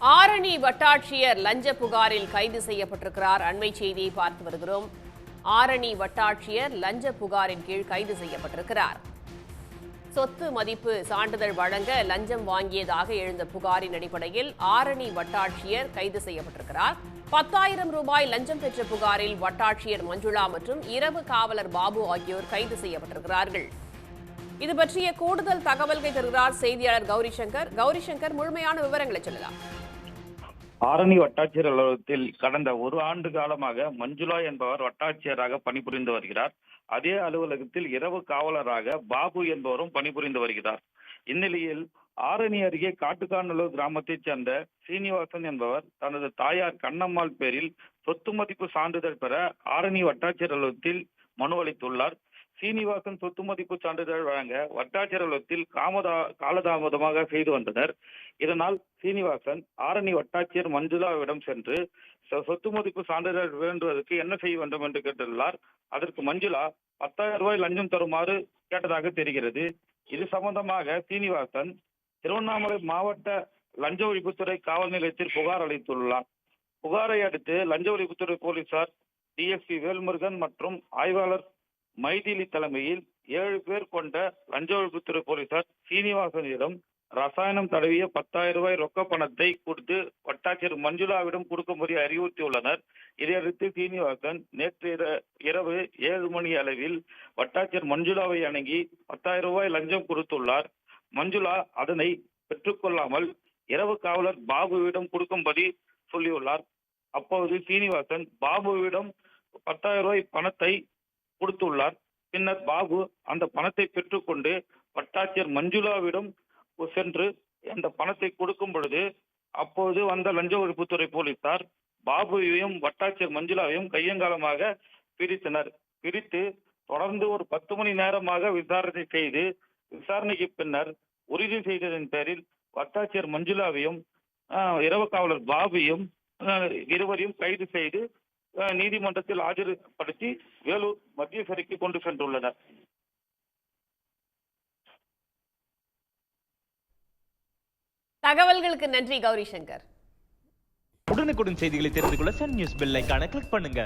ஆரணி வட்டாட்சியர் லஞ்ச புகாரில் கைது செய்யப்பட்டிருக்கிறார். அண்மை செய்தியை பார்த்து வருகிறோம். ஆரணி வட்டாட்சியர் லஞ்ச புகாரின் கீழ் கைது செய்யப்பட்டிருக்கிறார். சொத்து மதிப்பு சான்றிதழ் வழங்க லஞ்சம் வாங்கியதாக எழுந்த புகாரின் அடிப்படையில் ஆரணி வட்டாட்சியர் கைது செய்யப்பட்டிருக்கிறார். பத்தாயிரம் ரூபாய் லஞ்சம் பெற்ற புகாரில் வட்டாட்சியர் மஞ்சுளா மற்றும் இரவு காவலர் பாபு ஆகியோர் கைது செய்யப்பட்டிருக்கிறார்கள். இது பற்றிய கூடுதல் தகவல்கள் தருகிறார் செய்தியாளர் கௌரி சங்கர். கௌரி சங்கர் முழுமையான விவரங்களை சொல்லலாம் ஆரணி வட்டாட்சியர் அலுவலகத்தில் கடந்த ஒரு ஆண்டு காலமாக மஞ்சுளா என்பவர் வட்டாட்சியராக பணிபுரிந்து வருகிறார். அதே அலுவலகத்தில் இரவு காவலராக பாபு என்பவரும் பணிபுரிந்து வருகிறார். இந்நிலையில் ஆரணி அருகே காட்டுக்காநல்லூர் கிராமத்தைச் சேர்ந்த சீனிவாசன் என்பவர் தனது தாயார் கண்ணம்மாள் பேரில் சொத்து மதிப்பு சான்றிதழ் பெற ஆரணி வட்டாட்சியர் அலுவலகத்தில் மனு அளித்துள்ளார். சீனிவாசன் சொத்து மதிப்பு சான்றிதழ் வழங்க வட்டாட்சியர் அலுவலகத்தில் காமதா காலதாமதமாக செய்து வந்தனர். இதனால் சீனிவாசன் ஆரணி வட்டாட்சியர் மஞ்சுளாவிடம் சென்று சொத்து மதிப்பு சான்றிதழ் வேண்டுவதற்கு என்ன செய்ய வேண்டும்? என்று கேட்டுள்ளார். அதற்கு மஞ்சுளா பத்தாயிரம் ரூபாய் லஞ்சம் தருமாறு கேட்டதாக தெரிகிறது. இது சம்பந்தமாக சீனிவாசன் திருவண்ணாமலை மாவட்ட லஞ்ச ஒழிப்புத்துறை காவல் நிலையத்தில் புகார் அளித்துள்ளார். புகாரை அடுத்து லஞ்ச ஒழிப்புத்துறை போலீசார் டிஎஸ்பி வேல்முருகன் மற்றும் ஆய்வாளர் மைதிலி தலைமையில் ஏழு பேர் கொண்ட லஞ்ச ஒழிப்புத்துறை போலீசார் சீனிவாசனிடம் ரசாயனம் தடவிய பத்தாயிரம் ரூபாய் ரொக்க பணத்தை கொடுத்து வட்டாட்சியர் மஞ்சுளாவிடம் கொடுக்கும்படி அறிவுறுத்தியுள்ளனர். இதையடுத்து சீனிவாசன் நேற்று இரவு ஏழு மணி அளவில் வட்டாட்சியர் மஞ்சுளாவை அணுகி பத்தாயிரம் ரூபாய் லஞ்சம் கொடுத்துள்ளார். மஞ்சுளா அதனை பெற்றுக்கொள்ளாமல் இரவு காவலர் பாபுவிடம் கொடுக்கும்படி சொல்லியுள்ளார். அப்போது சீனிவாசன் பாபுவிடம் பத்தாயிரம் ரூபாய் பணத்தை கொடுத்துள்ளார். பின்னர் பாபு அந்த பணத்தை பெற்றுக்கொண்டு வட்டாட்சியர் மஞ்சுளாவிடம் சென்று அந்த பணத்தை கொடுக்கும் பொழுது அப்போது வந்த லஞ்ச ஒழிப்புத்துறை போலீசார் பாபுவையும் வட்டாட்சியர் மஞ்சுளாவையும் கையங்காலமாக பிரித்தனர். பிரித்து தொடர்ந்து ஒரு பத்து மணி நேரமாக விசாரணை செய்து விசாரணைக்கு பின்னர் உறுதி செய்ததன் பேரில் வட்டாட்சியர் மஞ்சுளாவையும் ஆஹ், இரவு காவலர் பாபுவையும் இருவரையும் கைது செய்து நீதிமன்றத்தில் ஆஜர்படுத்தி வேலூர் சிறைக்கு கொண்டு சென்றுள்ளனர். தகவல்களுக்கு நன்றி கௌரி சங்கர். உடனுக்குடன் செய்திகளை தெரிந்து கொள்ள சன் நியூஸ் பெல் ஐகானை கிளிக் பண்ணுங்க.